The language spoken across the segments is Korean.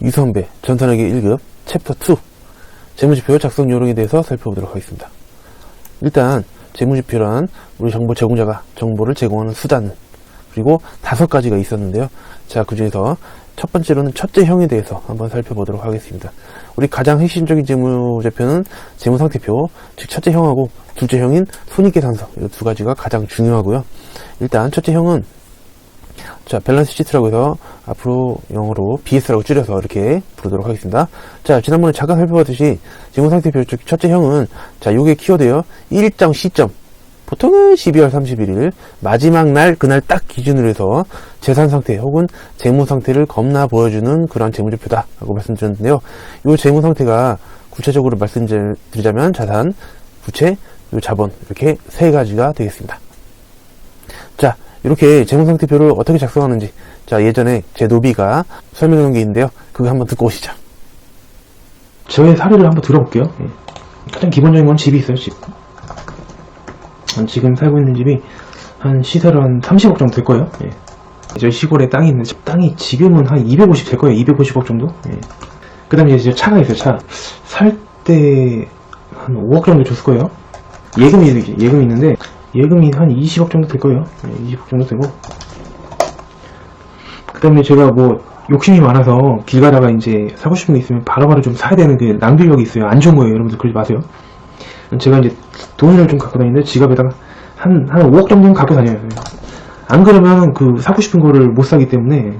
이선배 전산회계 1급 챕터 2 재무지표 작성 요령에 대해서 살펴보도록 하겠습니다. 일단 재무지표란 우리 정보 제공자가 정보를 제공하는 수단 그리고 다섯 가지가 있었는데요. 자, 그 중에서 첫 번째로는 첫째 형에 대해서 한번 살펴보도록 하겠습니다. 우리 가장 핵심적인 재무제표는 재무상태표, 즉 첫째 형하고 둘째 형인 손익계산서 이 두 가지가 가장 중요하고요. 일단 첫째 형은 자, 밸런스 시트라고 해서 앞으로 영어로 BS라고 줄여서 이렇게 부르도록 하겠습니다. 자, 지난번에 잠깐 살펴봤듯이 재무상태표 쪽 첫째 형은 자, 요게 키워드예요. 일정 시점. 보통은 12월 31일 마지막 날 그날 딱 기준으로 해서 재산 상태 혹은 재무 상태를 겁나 보여주는 그런 재무제표다라고 말씀드렸는데요. 이 재무 상태가 구체적으로 말씀드리자면 자산, 부채, 요 자본 이렇게 세 가지가 되겠습니다. 자, 이렇게 재무상태표를 어떻게 작성하는지 자 예전에 제 노비가 설명해 놓은 게 있는데요. 그거 한번 듣고 오시죠. 저의 사례를 한번 들어볼게요. 예. 가장 기본적인 건 집이 있어요, 집. 한 지금 살고 있는 집이 한 시세로 한 30억 정도 될 거예요. 예. 저희 시골에 땅이 있는데 집- 땅이 지금은 한 250 될 거예요. 250억 정도. 그 다음에 이제 차가 있어요, 차. 살 때 한 5억 정도 줬을 거예요. 예금이, 예금이 있는데, 예금이 한 20억 정도 될 거예요. 예, 20억 정도 되고. 그 다음에 제가 뭐, 욕심이 많아서 길 가다가 이제 사고 싶은 게 있으면 바로바로 좀 사야 되는 그 낭비력이 있어요. 안 좋은 거예요. 여러분들 그러지 마세요. 제가 이제 돈을 좀 갖고 다니는데 지갑에다가 한, 한 5억 정도는 갖고 다녀요. 안 그러면 그 사고 싶은 거를 못 사기 때문에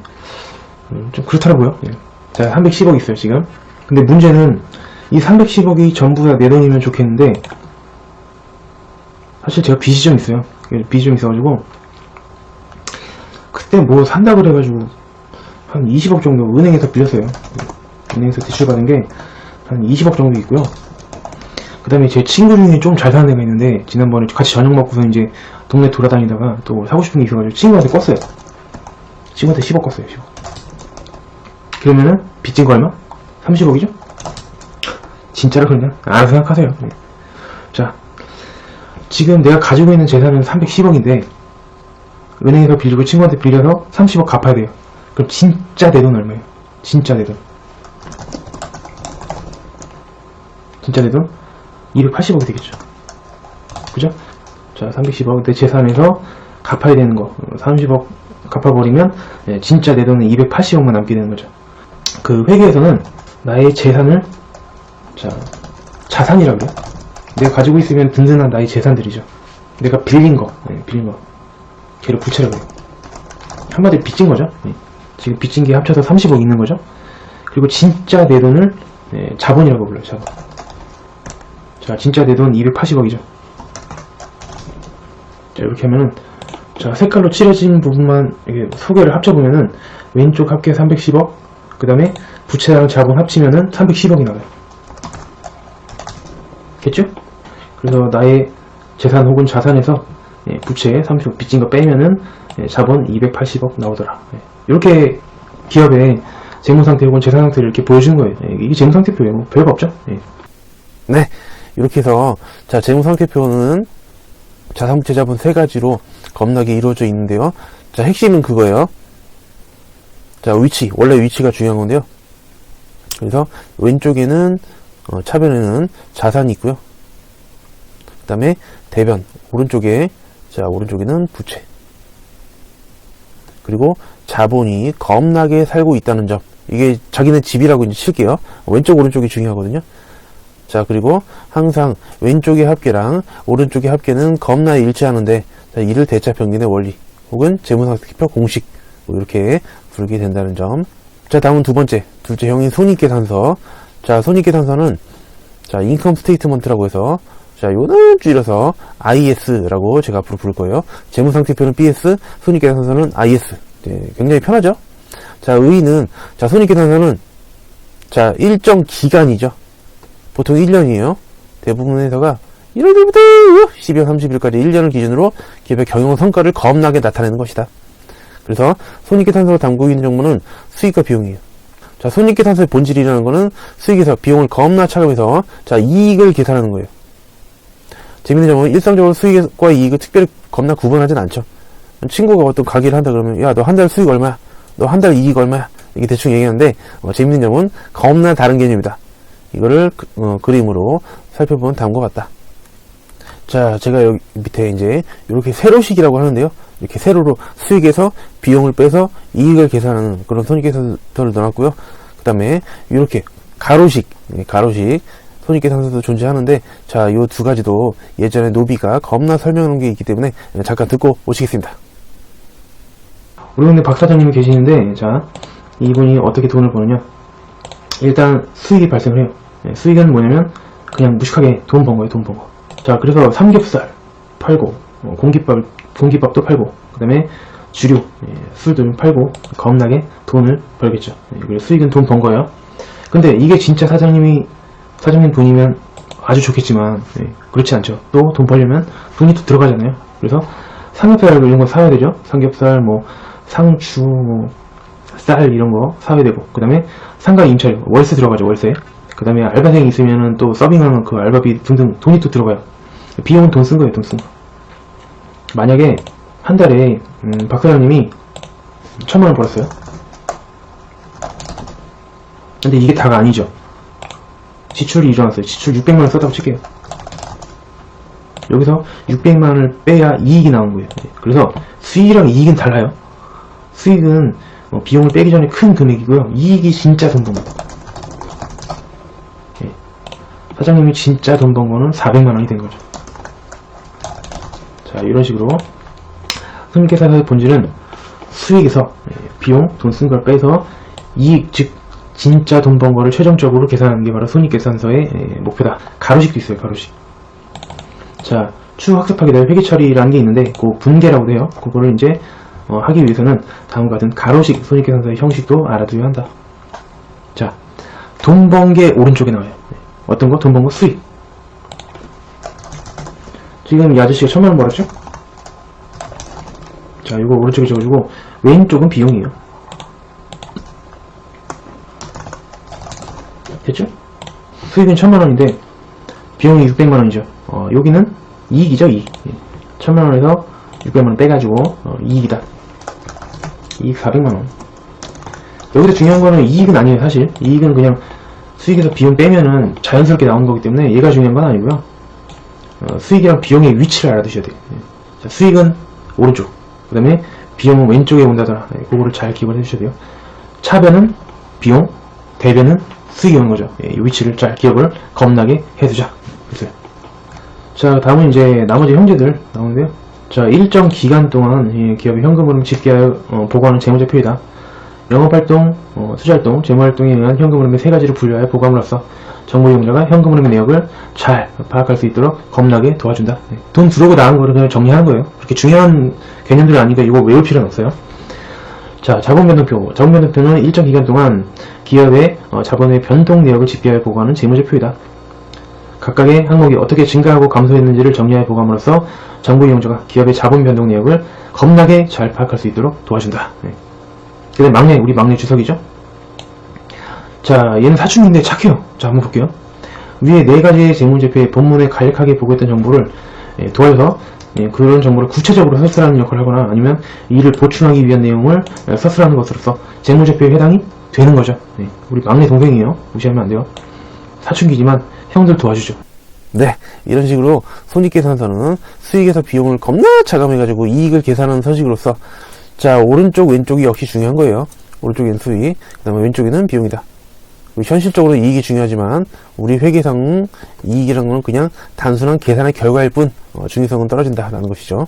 음, 좀 그렇더라고요. 예. 자, 310억 있어요, 지금. 근데 문제는 이 310억이 전부 다 내 돈이면 좋겠는데 사실 제가 빚이 좀 있어요. 예, 빚이 좀 있어가지고 그때 뭐 산다 그래가지고 한 20억 정도 은행에서 빌렸어요. 은행에서 대출받은 게 한 20억 정도 있고요. 그 다음에 제 친구 중에 좀 잘 사는 애가 있는데 지난번에 같이 저녁 먹고서 이제 동네 돌아다니다가 또 사고 싶은 게 있어가지고 친구한테 껐어요. 친구한테 10억 껐어요. 10억. 그러면은 빚진 거 얼마? 30억이죠? 진짜로 그냥 알아서 생각하세요. 네. 자, 지금 내가 가지고 있는 재산은 310억인데 은행에서 빌리고 친구한테 빌려서 30억 갚아야 돼요. 그럼 진짜 내 돈 얼마예요? 진짜 내 돈. 진짜 내 돈? 280억이 되겠죠. 그죠? 자, 310억 내 재산에서 갚아야 되는 거. 30억 갚아버리면 예, 진짜 내 돈은 280억만 남게 되는 거죠. 그 회계에서는 나의 재산을 자, 자산이라고 그래요. 내가 가지고 있으면 든든한 나의 재산들이죠. 내가 빌린 거, 예, 빌린 거. 걔를 부채라고 해요. 한마디로 빚진 거죠. 예. 지금 빚진 게 합쳐서 30억 있는 거죠. 그리고 진짜 내 돈을 예, 자본이라고 불러요. 자본. 자, 진짜 내 돈 280억이죠. 자, 이렇게 하면은 자, 색깔로 칠해진 부분만 이렇게 소개를 합쳐보면은 왼쪽 합계 310억, 그 다음에 부채랑 자본 합치면은 310억이 나와요. 겠죠? 그래서 나의 재산 혹은 자산에서 예, 부채 30억 빚진 거 빼면은 예, 자본 280억 나오더라. 예. 이렇게 기업의 재무 상태 혹은 재산 상태를 이렇게 보여주는 거예요. 예, 이게 재무 상태표예요. 뭐 별거 없죠? 예. 네, 이렇게 해서 자 재무 상태표는 자산 부채 자본 세 가지로 겁나게 이루어져 있는데요. 자 핵심은 그거예요. 자 위치 원래 위치가 중요한 건데요. 그래서 왼쪽에는 어, 차변에는 자산이 있고요. 그 다음에 대변 오른쪽에 자 오른쪽에는 부채 그리고 자본이 겁나게 살고 있다는 점 이게 자기네 집이라고 이제 칠게요. 왼쪽 오른쪽이 중요하거든요. 자, 그리고 항상 왼쪽의 합계랑 오른쪽의 합계는 겁나 일치하는데, 자, 이를 대차 평균의 원리, 혹은 재무상태표 공식, 뭐 이렇게 부르게 된다는 점. 자, 다음은 두 번째, 둘째 형인 손익계산서. 자, 손익계산서는, 자, 인컴 스테이트먼트라고 해서, 자, 요는 줄여서 IS라고 제가 앞으로 부를 거예요. 재무상태표는 BS, 손익계산서는 IS. 네, 굉장히 편하죠? 자, 의의는, 자, 손익계산서는, 자, 일정 기간이죠. 보통 1년이에요. 대부분 회사가 1월부터 12월 30일까지 1년을 기준으로 기업의 경영 성과를 겁나게 나타내는 것이다. 그래서 손익계산서로 담고 있는 정보는 수익과 비용이에요. 자, 손익계산서의 본질이라는 거는 수익에서 비용을 겁나 차감해서 자, 이익을 계산하는 거예요. 재밌는 점은 일상적으로 수익과 이익을 특별히 겁나 구분하진 않죠. 친구가 어떤 가게를 한다 그러면 야, 너 한 달 수익 얼마야? 너 한 달 이익 얼마야? 이게 대충 얘기하는데 어, 재밌는 점은 겁나 다른 개념이다. 이거를 그, 어, 그림으로 살펴보면 다음과 같다. 자, 제가 여기 밑에 이제 이렇게 세로식이라고 하는데요. 이렇게 세로로 수익에서 비용을 빼서 이익을 계산하는 그런 손익계산서를 넣어놨고요. 그 다음에 이렇게 가로식, 예, 가로식 손익계산서도 존재하는데 자, 이두 가지도 예전에 노비가 겁나 설명한 게 있기 때문에 잠깐 듣고 오시겠습니다. 우리 동네 박 사장님이 계시는데, 자, 이분이 어떻게 돈을 버느냐. 일단 수익이 발생을 해요. 예, 수익은 뭐냐면, 그냥 무식하게 돈 번 거예요, 돈 번 거. 자, 그래서 삼겹살 팔고, 어, 공깃밥, 공깃밥도 팔고, 그 다음에 주류, 예, 술도 팔고, 겁나게 돈을 벌겠죠. 예, 그래서 수익은 돈 번 거예요. 근데 이게 진짜 사장님이, 사장님 돈이면 아주 좋겠지만, 예, 그렇지 않죠. 또 돈 벌려면 돈이 또 들어가잖아요. 그래서 삼겹살 이런 거 사야 되죠. 삼겹살, 뭐, 상추, 뭐, 쌀 이런 거 사야 되고 그 다음에 상가 임차료 월세 들어가죠 월세 그 다음에 알바생이 있으면은 또 서빙하는 그 알바비 등등 돈이 또 들어가요 비용은 돈 쓴 거예요 돈 쓴거 만약에 한 달에 음, 박 사장님이 천만 원 벌었어요 근데 이게 다가 아니죠 지출이 일어났어요 지출 600만 원 썼다고 칠게요 여기서 600만 원을 빼야 이익이 나온 거예요 그래서 수익이랑 이익은 달라요 수익은 어, 비용을 빼기 전에 큰 금액이고요. 이익이 진짜 돈 번 거. 예. 사장님이 진짜 돈 번 거는 400만 원이 된 거죠. 자, 이런 식으로 손익계산서의 본질은 수익에서 예, 비용, 돈 쓴 걸 빼서 이익, 즉 진짜 돈 번 거를 최종적으로 계산하는 게 바로 손익계산서의 예, 목표다. 가로식도 있어요, 가로식. 자, 추후 학습하게 될 회계 처리라는 게 있는데, 그 분계라고 해요. 그거를 이제 어, 하기 위해서는 다음과 같은 가로식 손익계산서의 형식도 알아두어야 한다. 자, 돈 번 게 오른쪽에 나와요. 네. 어떤 거? 돈 번 거 수익. 지금 이 아저씨가 천만 원 벌었죠? 자, 이거 오른쪽에 적어주고 왼쪽은 비용이에요. 됐죠? 수익은 천만 원인데 비용이 600만 원이죠. 어, 여기는 이익이죠, 이익. 예. 천만 원에서 600만 원 빼가지고 어, 이익이다. 이익 400만원. 여기서 중요한 거는 이익은 아니에요, 사실. 이익은 그냥 수익에서 비용 빼면은 자연스럽게 나오는 거기 때문에 얘가 중요한 건 아니고요. 어, 수익이랑 비용의 위치를 알아두셔야 돼요. 예. 자, 수익은 오른쪽. 그 다음에 비용은 왼쪽에 온다더라. 예, 그거를 잘 기억을 해주셔야 돼요. 차변은 비용, 대변은 수익이 오는 거죠. 예, 이 위치를 잘 기억을 겁나게 해두자. 그래서 자, 다음은 이제 나머지 형제들 나오는데요. 자, 일정 기간 동안 이 기업의 현금 흐름 집계하여 어, 보고하는 재무제표이다. 영업활동, 어, 투자활동, 재무활동에 의한 현금 흐름의 세 가지를 분류하여 보고함으로써 정보 이용자가 현금 흐름의 내역을 잘 파악할 수 있도록 겁나게 도와준다. 네. 돈 들어오고 나간 거를 그냥 정리하는 거예요. 그렇게 중요한 개념들은 아니니까 이거 외울 필요는 없어요. 자, 자본 변동표. 자본 변동표는 일정 기간 동안 기업의 어, 자본의 변동 내역을 집계하여 보고하는 재무제표이다. 각각의 항목이 어떻게 증가하고 감소했는지를 정리하여 보고함으로써 정보 이용자가 기업의 자본 변동 내역을 겁나게 잘 파악할 수 있도록 도와준다. 네. 그 다음에 막내, 우리 막내 주석이죠. 자, 얘는 사춘기인데 착해요. 자, 한번 볼게요. 위에 네 가지의 재무제표의 본문에 간략하게 보고했던 정보를 예, 도와서 예, 그런 정보를 구체적으로 서술하는 역할을 하거나 아니면 이를 보충하기 위한 내용을 예, 서술하는 것으로서 재무제표에 해당이 되는 거죠. 예, 우리 막내 동생이에요. 무시하면 안 돼요. 사춘기지만 형들 도와주죠. 네, 이런 식으로 손익계산서는 수익에서 비용을 겁나 차감해가지고 이익을 계산하는 서식으로서 자 오른쪽 왼쪽이 역시 중요한 거예요. 오른쪽에는 수익, 그 다음에 왼쪽에는 비용이다. 현실적으로 이익이 중요하지만 우리 회계상 이익이라는 건 그냥 단순한 계산의 결과일 뿐 어, 중요성은 떨어진다라는 것이죠.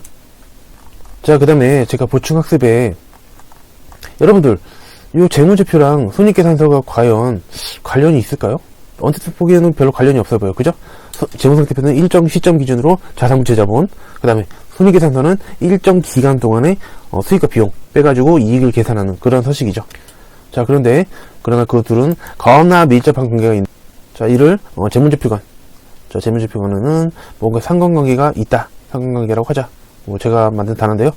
자, 그 다음에 제가 보충학습에 여러분들 이 재무제표랑 손익계산서가 과연 관련이 있을까요? 언뜻 보기에는 별로 관련이 없어 보여요. 그죠? 소- 재무상태표는 일정 시점 기준으로 자산부채 자본, 그 다음에 손익계산서는 일정 기간 동안의 어, 수익과 비용 빼가지고 이익을 계산하는 그런 서식이죠. 자, 그런데, 그러나 그 둘은 겁나 밀접한 관계가 있는, 자, 이를, 어, 재무제표관. 자, 재무제표관은 뭔가 상관관계가 있다. 상관관계라고 하자. 뭐, 제가 만든 단어인데요.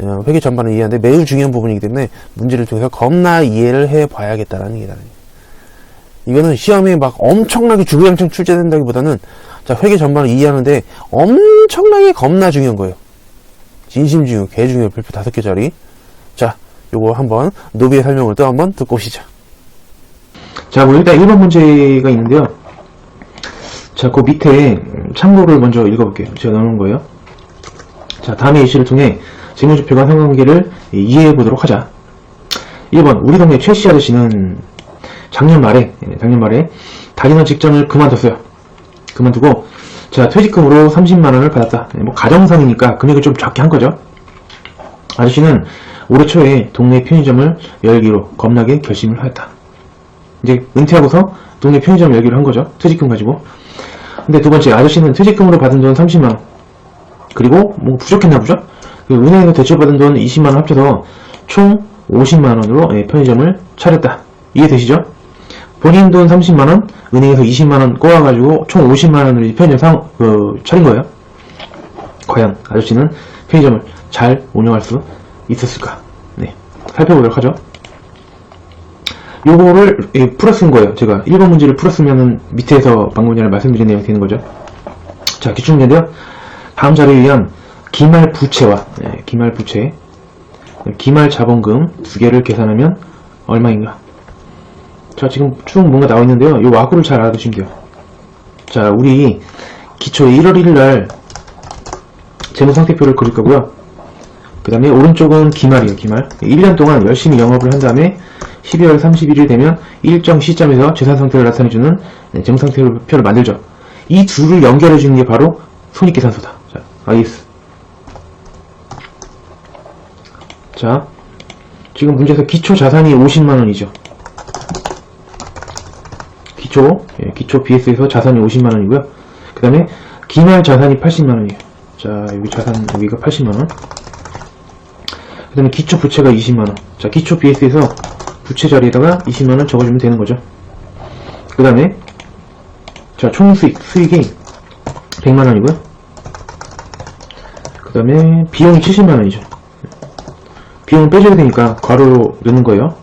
어, 회계 전반을 이해하는데 매우 중요한 부분이기 때문에 문제를 통해서 겁나 이해를 해 봐야겠다라는 얘기다. 이거는 시험에 막 엄청나게 주구장창 출제된다기보다는 자 회계 전반을 이해하는데 엄청나게 겁나 중요한 거예요. 진심 중요, 개 중요 별표 다섯 개짜리. 자 요거 한번 노비의 설명을 또 한번 듣고 오시죠. 자, 뭐 일단 1번 문제가 있는데요. 자, 그 밑에 참고를 먼저 읽어볼게요. 제가 넣어놓은 거예요. 자, 다음의 예시를 통해 재무지표가 상관관계를 이해해 보도록 하자. 1번, 우리 동네 최씨 아저씨는 작년 말에, 예, 작년 말에 다리는 직장을 그만뒀어요. 그만두고, 자, 퇴직금으로 30만원을 받았다. 예, 뭐, 가정상이니까 금액을 좀 작게 한 거죠. 아저씨는 올해 초에 동네 편의점을 열기로 겁나게 결심을 하였다. 이제 은퇴하고서 동네 편의점 열기로 한 거죠. 퇴직금 가지고. 근데 두 번째, 아저씨는 퇴직금으로 받은 돈 30만원. 그리고 뭐 부족했나 보죠? 그 은행에서 대출받은 돈 20만원 합쳐서 총 50만원으로 예, 편의점을 차렸다. 이해되시죠? 본인 돈 30만원, 은행에서 20만원 꼬아가지고 총 50만원을 편의점 상, 그, 차린 거예요. 과연 아저씨는 편의점을 잘 운영할 수 있었을까? 네. 살펴보도록 하죠. 요거를 예, 풀어쓴 거예요. 제가 1번 문제를 풀었으면은 밑에서 방금 전에 말씀드린 내용이 되는 거죠. 자, 기출 문제인데요. 다음 자료에 의한 기말 부채와 예, 기말 부채, 기말 자본금 두 개를 계산하면 얼마인가? 자, 지금 쭉 뭔가 나와 있는데요. 요 와구를 잘 알아두시면 돼요. 자, 우리 기초 1월 1일 날 재무 상태표를 그릴 거고요. 그 다음에 오른쪽은 기말이에요, 기말. 1년 동안 열심히 영업을 한 다음에 12월 31일 되면 일정 시점에서 재산 상태를 나타내주는 네, 재무상태표를 만들죠. 이 둘을 연결해주는 게 바로 손익계산서다. 자, IS. 자, 지금 문제에서 기초 자산이 50만원이죠. 기초, 예, 기초 BS에서 자산이 50만원이고요. 그 다음에 기말 자산이 80만원이에요. 자, 여기 자산, 여기가 80만원. 그 다음에 기초 부채가 20만원. 자, 기초 BS에서 부채 자리에다가 20만원 적어주면 되는 거죠. 그 다음에, 자, 총 수익, 수익이 100만원이고요. 그 다음에, 비용이 70만원이죠. 비용은 빼줘야 되니까 괄호로 넣는 거예요.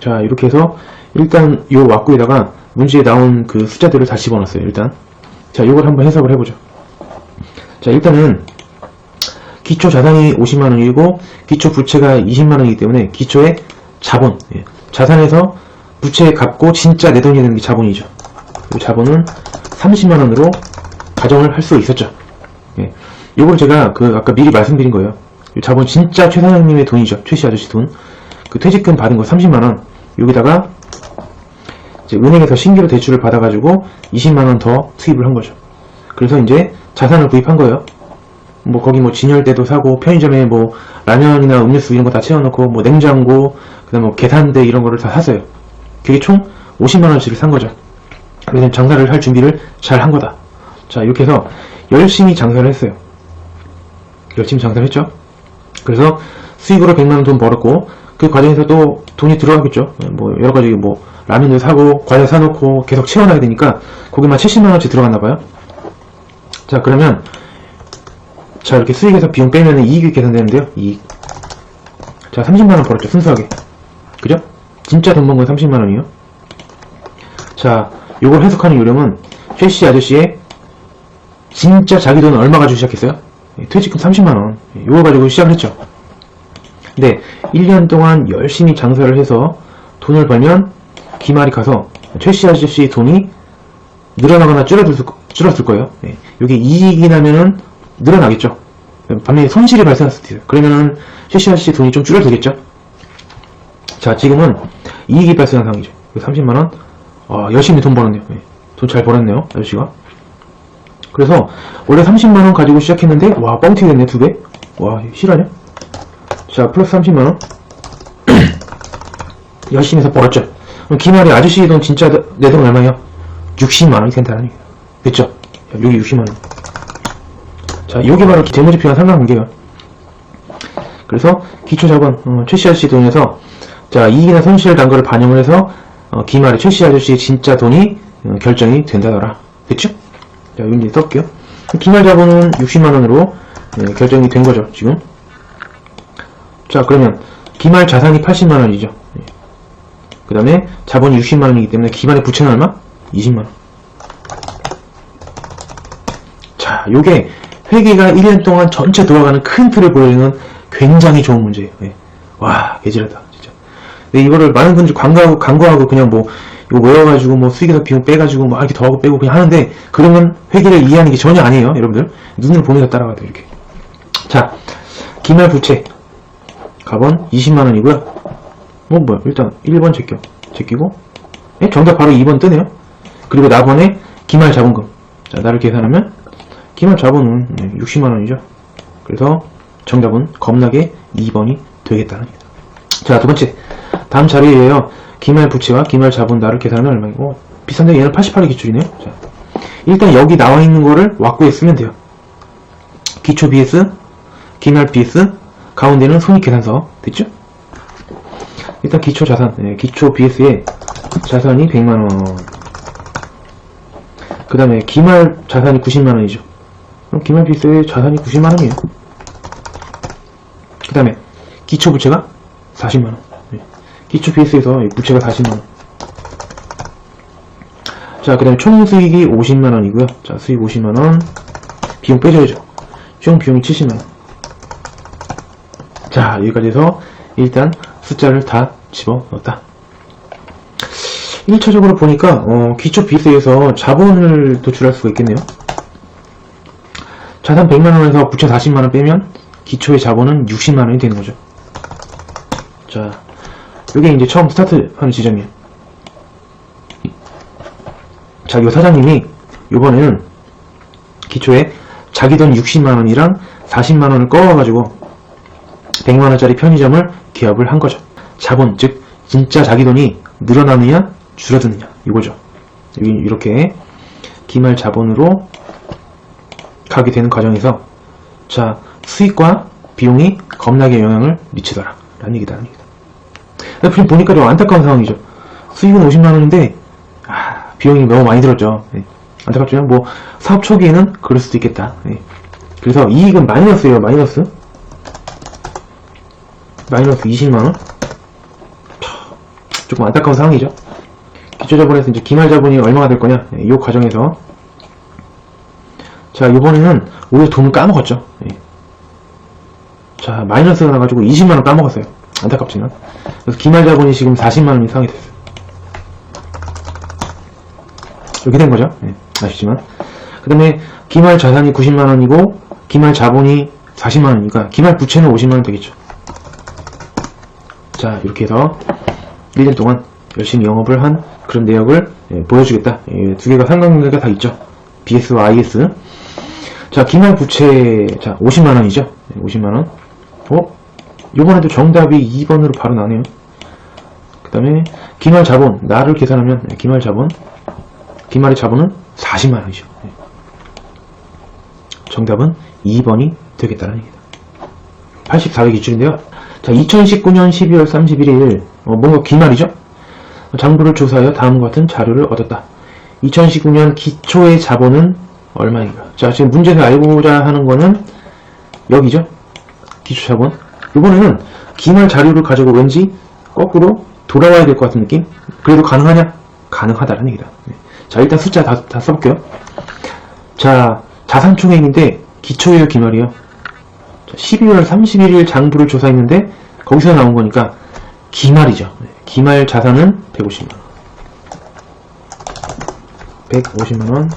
자, 이렇게 해서, 일단, 요 왁구에다가 문제에 나온 그 숫자들을 다 집어넣었어요, 일단. 자, 요걸 한번 해석을 해보죠. 자, 일단은, 기초 자산이 50만 원이고 기초 부채가 20만 원이기 때문에 기초의 자본 예, 자산에서 부채 갚고 진짜 내 돈이 되는 게 자본이죠. 그 자본은 30만 원으로 가정을 할 수 있었죠. 예, 요걸 제가 그 아까 미리 말씀드린 거예요. 이 자본 진짜 최 사장님의 돈이죠. 최씨 아저씨 돈 그 퇴직금 받은 거 30만 원. 여기다가 이제 은행에서 신규로 대출을 받아가지고 20만 원 더 투입을 한 거죠. 그래서 이제 자산을 구입한 거예요 뭐 거기 뭐 진열대도 사고 편의점에 뭐 라면이나 음료수 이런 거 다 채워놓고 뭐 냉장고 그다음 뭐 계산대 이런 거를 다 샀어요. 그게 총 50만 원치를 산 거죠. 그래서 장사를 할 준비를 잘 한 거다. 자 이렇게 해서 열심히 장사를 했어요. 열심히 장사를 했죠. 그래서 수익으로 100만 원 돈 벌었고 그 과정에서 또 돈이 들어가겠죠. 뭐 여러 가지 뭐 라면도 사고 과자 사놓고 계속 채워놔야 되니까 거기만 70만 원치 들어갔나 봐요. 자 그러면 자 이렇게 수익에서 비용 빼면 이익이 계산되는데요. 이익. 자 30만원 벌었죠 순수하게. 그죠? 진짜 돈 번 건 30만원이요. 자 요걸 해석하는 요령은 최씨 아저씨의 진짜 자기 돈 얼마 가지고 시작했어요? 예, 퇴직금 30만원. 예, 요거 가지고 시작을 했죠. 근데 1년 동안 열심히 장사를 해서 돈을 벌면 기말이 가서 최씨 아저씨의 돈이 늘어나거나 줄어들, 줄었을 거예요. 예, 요게 이익이 나면은 늘어나겠죠. 반면에 손실이 발생했을 때, 그러면은 씨 돈이 좀 줄어들겠죠. 자, 지금은 이익이 발생한 상황이죠. 30만원, 아, 열심히 돈 벌었네요. 돈 잘 벌었네요, 아저씨가. 그래서, 원래 30만원 가지고 시작했는데, 와, 뻥튀기 됐네, 두 배. 와, 실화냐? 자, 플러스 30만원. 열심히 해서 벌었죠. 그럼 기말에 아저씨 돈 진짜 내 돈 얼마예요? 60만원이 된다는 얘기예요. 됐죠? 자, 여기 60만원. 자, 요게 바로 재무지표와 상관관계예요. 그래서 기초자본 어, 최씨 아저씨 돈에서 자 이익이나 손실 단거를 반영을 해서 어, 기말에 최씨 아저씨의 진짜 돈이 어, 결정이 된다더라. 됐죠? 자 여기 써볼게요. 기말 자본은 60만 원으로 네, 결정이 된 거죠 지금. 자 그러면 기말 자산이 80만 원이죠. 그 다음에 자본이 60만 원이기 때문에 기말의 부채는 얼마? 20만 원. 자 요게 회계가 1년 동안 전체 돌아가는 큰 틀을 보여주는 굉장히 좋은 문제예요. 예. 와, 개지르다, 진짜. 근데 이거를 많은 분들이 광고하고, 광고하고 그냥 뭐, 이거 모여가지고 뭐 수익에서 비용 빼가지고 뭐 이렇게 더 하고 빼고 그냥 하는데, 그러면 회계를 이해하는 게 전혀 아니에요, 여러분들. 눈으로 보면서 따라가야 돼요, 이렇게. 자, 기말 부채. 가번 20만원이고요. 어, 뭐야. 일단 1번 제껴. 제끼고. 예, 정답 바로 2번 뜨네요. 그리고 나번에 기말 자본금. 자, 나를 계산하면, 기말 자본은 60만원이죠. 그래서 정답은 겁나게 2번이 되겠다는 얘기다. 자, 두 번째. 다음 자리에요. 기말 부채와 기말 자본 나를 계산하면 얼마이고, 비싼데 얘는 88의 기출이네요. 자, 일단 여기 나와 있는 거를 왁구에 쓰면 돼요. 기초 BS, 기말 BS, 가운데는 손익계산서. 됐죠? 일단 기초 자산, 예, 기초 BS에 자산이 100만원. 그 다음에 기말 자산이 90만원이죠. 그럼 기말 BS의 자산이 90만원이에요. 그 다음에 기초 부채가 40만원. 예. 기초 BS에서 부채가 40만원. 자, 그 다음에 총 수익이 50만원이고요. 자, 수익 50만원. 비용 빼줘야죠. 총 비용이 70만원. 자, 여기까지 해서 일단 숫자를 다 집어넣었다. 1차적으로 보니까 어, 기초 비스에서 자본을 도출할 수가 있겠네요. 자산 100만원에서 부채 40만원 빼면 기초의 자본은 60만원이 되는 거죠. 자, 이게 이제 처음 스타트하는 지점이에요. 자, 요 사장님이 요번에는 기초에 자기 돈 60만원이랑 40만원을 꺼와가지고 100만원짜리 편의점을 기업을 한 거죠. 자본, 즉, 진짜 자기 돈이 늘어나느냐, 줄어드느냐, 이거죠. 여기 이렇게 기말 자본으로 가게 되는 과정에서, 자, 수익과 비용이 겁나게 영향을 미치더라. 라는 얘기다, 얘기다. 근데 보니까 좀 안타까운 상황이죠. 수익은 50만원인데, 아, 비용이 너무 많이 들었죠. 예. 안타깝지만, 뭐, 사업 초기에는 그럴 수도 있겠다. 예. 그래서 이익은 마이너스예요, 마이너스. 마이너스 20만원? 조금 안타까운 상황이죠. 기초 자본에서 이제 기말 자본이 얼마가 될 거냐, 예, 이 과정에서. 자, 이번에는 오히려 돈을 까먹었죠. 예. 자, 마이너스가 나가지고 20만원 까먹었어요. 안타깝지만. 그래서 기말 자본이 지금 40만원 이상이 됐어요. 이렇게 된 거죠. 예, 아시지만. 그 다음에 기말 자산이 90만원이고, 기말 자본이 40만원이니까, 기말 부채는 50만원 되겠죠. 자, 이렇게 해서 1년 동안 열심히 영업을 한 그런 내역을 예, 보여주겠다. 예, 두 개가 상관관계가 다 있죠. BS와 IS. 자, 기말 부채, 자, 50만원이죠. 50만원. 어? 요번에도 정답이 2번으로 바로 나네요. 그 다음에, 기말 자본. 나를 계산하면, 예, 기말 자본. 기말의 자본은 40만원이죠. 예. 정답은 2번이 되겠다는 얘기다. 84회 기출인데요. 자, 2019년 12월 31일, 어, 뭔가 기말이죠? 장부를 조사하여 다음과 같은 자료를 얻었다. 2019년 기초의 자본은 얼마인가? 자, 지금 문제를 알고자 하는 거는 여기죠? 기초 자본. 이번에는 기말 자료를 가지고 왠지 거꾸로 돌아와야 될 것 같은 느낌? 그래도 가능하냐? 가능하다는 얘기다. 네. 자, 일단 숫자 다, 다 써볼게요. 자, 자산총액인데 기초예요, 기말이요? 12월 31일 장부를 조사했는데 거기서 나온 거니까 기말이죠. 네, 기말 자산은 150만원. 150만원.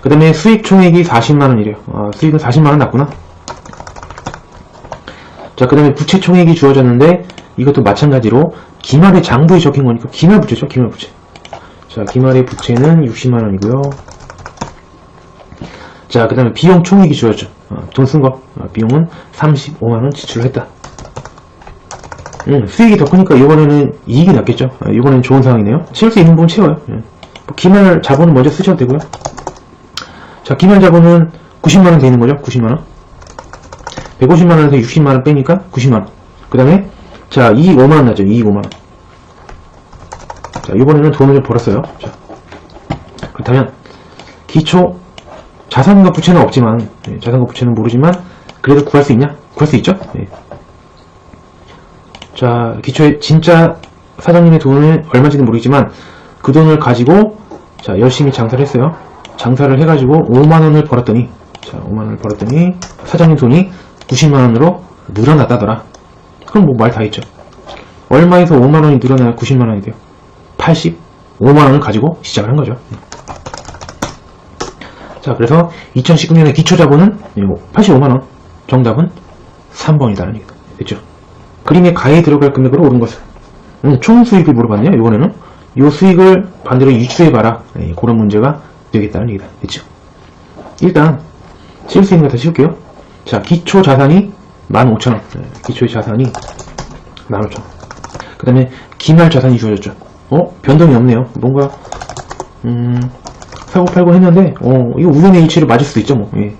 그 다음에 수익 총액이 40만원이래요. 아, 수익은 40만원 났구나. 자, 그 다음에 부채 총액이 주어졌는데 이것도 마찬가지로 기말의 장부에 적힌 거니까 기말 부채죠. 기말 부채. 자, 기말의 부채는 60만원이고요. 자, 그 다음에 비용 총액이 주어졌죠. 돈쓴 거. 어, 비용은 35만원 지출을 했다. 음, 수익이 더 크니까 이번에는 이익이 낫겠죠. 어, 이번에는 좋은 상황이네요. 채울 수 있는 부분 채워요. 예. 뭐 기말 자본은 먼저 쓰셔도 되고요. 자, 기말 자본은 90만원 되는 거죠. 90만원. 150만원에서 60만원 빼니까 90만원. 그 다음에, 자, 이익 5만원 나죠. 이익 5만원. 자, 이번에는 돈을 좀 벌었어요. 자, 그렇다면, 기초 자산과 부채는 없지만 예, 자산과 부채는 모르지만 그래도 구할 수 있냐? 구할 수 있죠? 예. 자 기초에 진짜 사장님의 돈을 얼마인지는 모르겠지만 그 돈을 가지고 자 열심히 장사를 했어요. 장사를 해가지고 5만 원을 벌었더니 자 5만 원을 벌었더니 사장님 돈이 90만 원으로 늘어났다더라. 그럼 뭐 말 다 했죠. 얼마에서 5만 원이 늘어나야 90만 원이 돼요? 85만 원을 가지고 시작을 한 거죠. 자, 그래서 2019년에 기초 자본은 85만 원. 정답은 3번이다는 얘기다. 됐죠? 그림에 가에 들어갈 금액으로 옳은 것은 음, 총 수익을 물어봤네요. 이번에는 이 수익을 반대로 유추해봐라. 예, 그런 문제가 되겠다는 얘기다. 됐죠? 일단 쓸 수 있는 거 다 씌울게요. 자, 기초 자산이 15,000원. 네, 기초의 자산이 15,000원. 그 다음에 기말 자산이 주어졌죠. 어? 변동이 없네요. 뭔가 음, 사고 팔고 했는데 어, 이거 우연의 일치를 맞을 수도 있죠. 뭐. 예.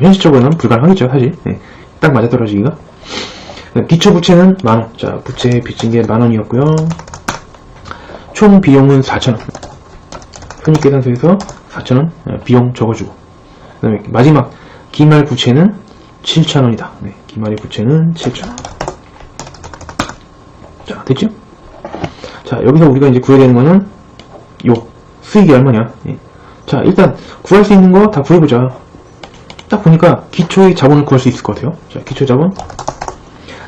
현실적으로는 불가능하겠죠. 사실. 예. 딱 맞아 떨어지기가. 기초 부채는 만원. 자, 부채 빚진 게 만원이었고요. 총 비용은 4,000원. 손익계산서에서 4,000원 비용 적어주고. 그 다음에 마지막 기말 부채는 7,000원이다. 네, 기말의 부채는 7,000원. 자, 됐죠? 자, 여기서 우리가 이제 구해야 되는 거는 요 수익이 얼마냐. 예. 자, 일단 구할 수 있는 거 다 구해보자. 딱 보니까 기초의 자본을 구할 수 있을 것 같아요. 자, 기초 자본.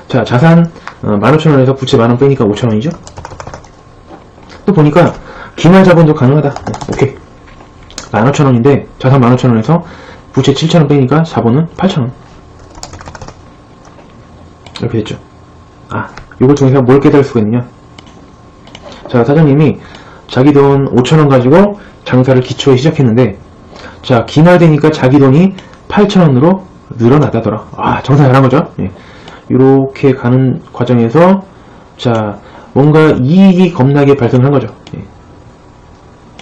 자, 자산 어, 15,000원에서 부채 만원 빼니까 5,000원이죠? 또 보니까 기말 자본도 가능하다. 네, 오케이. 15,000원인데 자산 15,000원에서 부채 7,000원 빼니까 자본은 8,000원. 이렇게 됐죠. 아, 이걸 통해서 뭘 깨달을 수가 있느냐? 자, 사장님이 자기 돈 5,000원 가지고 장사를 기초에 시작했는데 자, 기말되니까 자기 돈이 8,000원으로 늘어나다더라. 아, 장사 잘한 거죠? 예. 이렇게 가는 과정에서 자, 뭔가 이익이 겁나게 발생한 거죠. 예.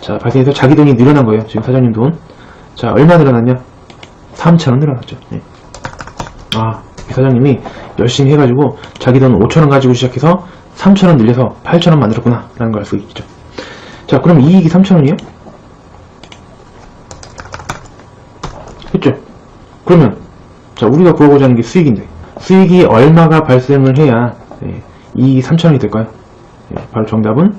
자, 발생해서 자기 돈이 늘어난 거예요. 지금 사장님 돈. 자, 얼마 늘어났냐? 3,000원 늘어났죠. 예. 아, 이 사장님이 열심히 해가지고 자기 돈 5,000원 가지고 시작해서 3,000원 늘려서 8,000원 만들었구나. 라는 걸 알 수 있죠. 자, 그럼 이익이 3,000원이에요? 그쵸? 그러면, 자, 우리가 구하고자 하는 게 수익인데, 수익이 얼마가 발생을 해야 예, 이익이 3,000원이 될까요? 예, 바로 정답은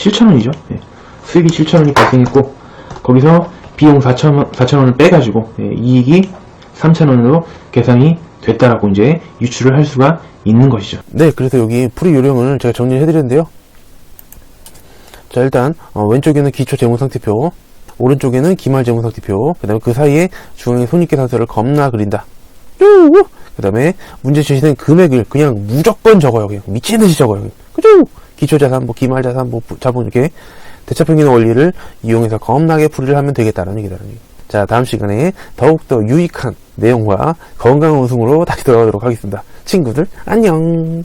7,000원이죠. 예, 수익이 7,000원이 발생했고, 거기서 비용 4,000원, 4,000원을 빼가지고, 예, 이익이 3,000원으로 계산이 됐다라고 이제 유출을 할 수가 있는 것이죠. 네, 그래서 여기 풀이 요령을 제가 정리해 드렸는데요. 자, 일단 어, 왼쪽에는 기초 재무상태표, 오른쪽에는 기말 재무상태표, 그 다음에 그 사이에 중앙에 손익계산서를 겁나 그린다. 그 다음에 문제 제시된 금액을 그냥 무조건 적어요. 그냥 미친 듯이 적어요. 그죠? 기초자산, 뭐 기말자산, 뭐 부- 자본 이렇게 대차평균 원리를 이용해서 겁나게 풀이를 하면 되겠다는 얘기다는 얘기. 자, 다음 시간에 더욱더 유익한 내용과 건강한 웃음으로 다시 돌아오도록 하겠습니다. 친구들, 안녕!